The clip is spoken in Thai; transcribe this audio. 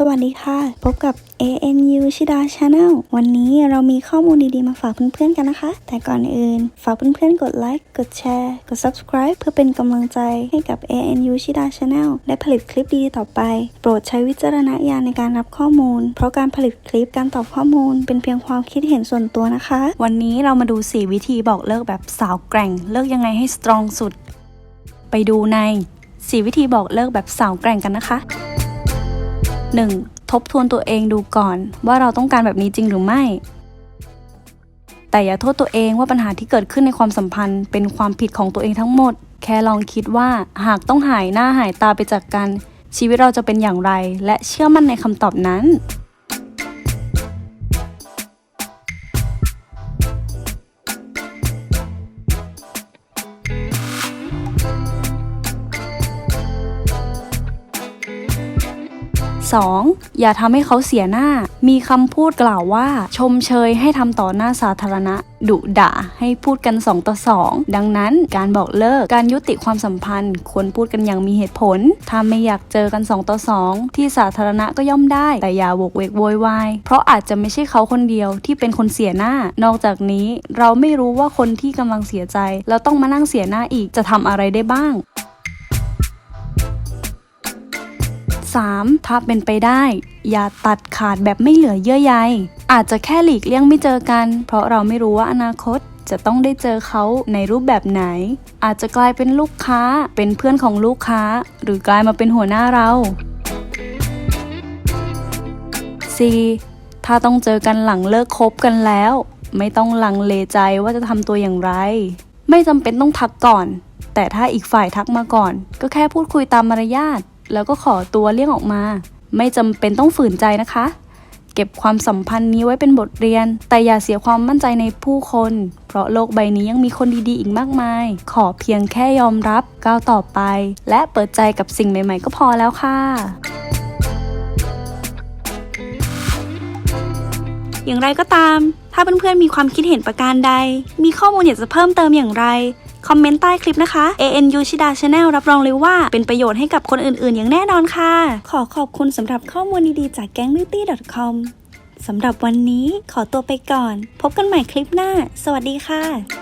สวัสดีค่ะ พบกับ ANU ชิดา Channel วันนี้เรามีข้อมูลดีๆ มาฝากเพื่อนๆกันนะคะ แต่ก่อนอื่น ฝากเพื่อนๆ กดไลค์ กดแชร์ กด subscribe เพื่อเป็นกำลังใจให้กับ ANU ชิดา Channel ได้ผลิตคลิปดีๆต่อไป โปรดใช้วิจารณญาณในการรับข้อมูล เพราะการผลิตคลิปการตอบข้อมูล เป็นเพียงความคิดเห็นส่วนตัวนะคะ วันนี้เรามาดู 4 วิธีบอกเลิกแบบสาวแกร่ง เลิกยังไงให้สตรองสุด ไปดูใน 4 วิธีบอกเลิกแบบสาวแกร่งกันนะคะ 1. ทบทวนตัวเองดูก่อน ว่าเราต้องการแบบนี้จริงหรือไม่ แต่อย่าโทษตัวเองว่าปัญหาที่เกิดขึ้นในความสัมพันธ์ เป็นความผิดของตัวเองทั้งหมด แค่ลองคิดว่าหากต้องหายหน้าหายตาไปจากกัน ชีวิตเราจะเป็นอย่างไร และเชื่อมั่นในคำตอบนั้น 2. อย่าทำให้เขาเสียหน้า มีคำพูดกล่าวว่า ชมเชยให้ทำต่อหน้าสาธารณะ ดุด่าให้พูดกัน 2 ต่อ 2 ดังนั้นการบอกเลิกการยุติความสัมพันธ์ ควรพูดกันอย่างมีเหตุผล ถ้าไม่อยากเจอกัน 2 ต่อ 2 ที่สาธารณะก็ย่อมได้ แต่อย่าโวกเวกโวยวายเพราะอาจจะไม่ใช่เขาคนเดียวที่เป็นคนเสียหน้า นอกจากนี้เราไม่รู้ว่าคนที่กำลังเสียใจแล้วต้องมานั่งเสียหน้าอีกจะทำอะไรได้บ้าง 3. ถ้าเป็นไปได้ อย่าตัดขาดแบบไม่เหลือเยื่อใย อาจจะแค่หลีกเลี่ยงไม่เจอกัน เพราะเราไม่รู้ว่าอนาคตจะต้องได้เจอเขาในรูปแบบไหน อาจจะกลายเป็นลูกค้า เป็นเพื่อนของลูกค้า หรือกลายมาเป็นหัวหน้าเรา 4. ถ้าต้องเจอกันหลังเลิกคบกันแล้ว ไม่ต้องลังเลใจว่าจะทำตัวอย่างไร ไม่จำเป็นต้องทักก่อน แต่ถ้าอีกฝ่ายทักมาก่อน ก็แค่พูดคุยตามมารยาท แล้วก็ขอตัวเลี่ยงออกมา ไม่จำเป็นต้องฝืนใจนะคะ เก็บความสัมพันธ์นี้ไว้เป็นบทเรียน แต่อย่าเสียความมั่นใจในผู้คน เพราะโลกใบนี้ยังมีคนดีๆอีกมากมาย ขอเพียงแค่ยอมรับก้าวต่อไป และเปิดใจกับสิ่งใหม่ ๆ ก็พอแล้วค่ะอย่างไรก็ตาม ถ้าเพื่อนๆมีความคิดเห็นประการใด มีข้อมูลอยากจะเพิ่มเติมอย่างไร คอมเมนต์ใต้คลิปนะคะ ANU ชิดา Channel รับรองเลยว่าเป็นประโยชน์ให้กับคนอื่นๆ อย่างแน่นอนค่ะ ขอขอบคุณสำหรับข้อมูลดีๆ จากแก๊ง beauty.com สำหรับวันนี้ขอตัวไปก่อน พบกันใหม่คลิปหน้า สวัสดีค่ะ